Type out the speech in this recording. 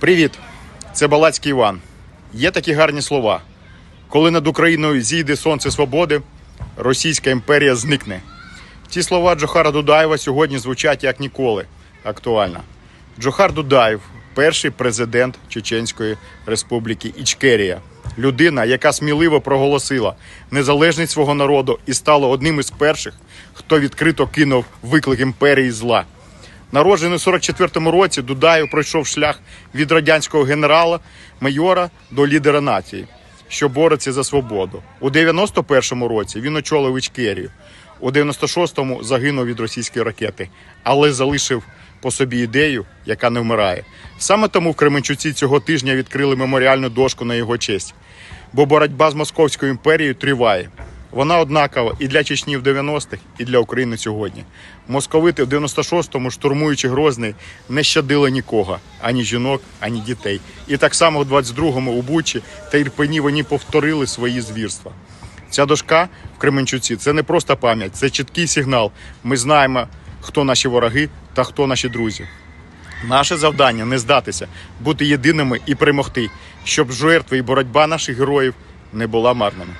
Привіт! Це Балацький Іван. Є такі гарні слова. Коли над Україною зійде сонце свободи, Російська імперія зникне. Ці слова Джохара Дудаєва сьогодні звучать як ніколи актуально. Джохар Дудаєв перший президент Чеченської Республіки Ічкерія. Людина, яка сміливо проголосила незалежність свого народу і стала одним із перших, хто відкрито кинув виклик імперії зла. Народжений у 44-му році, Дудаєв пройшов шлях від радянського генерала, майора до лідера нації, що бореться за свободу. У 91-му році він очолив Ічкерію. У 96-му загинув від російської ракети, але залишив по собі ідею, яка не вмирає. Саме тому в Кременчуці цього тижня відкрили меморіальну дошку на його честь. Бо боротьба з Московською імперією триває. Вона однакова і для Чечні в 90-х, і для України сьогодні. Московити в 96-му, штурмуючи Грозний, не щадили нікого, ані жінок, ані дітей. І так само в 22-му у Бучі та Ірпені вони повторили свої звірства. Ця дошка в Кременчуці це не просто пам'ять, це чіткий сигнал. Ми знаємо, хто наші вороги та хто наші друзі. Наше завдання не здатися, бути єдиними і перемогти, щоб жертви і боротьба наших героїв не була марними.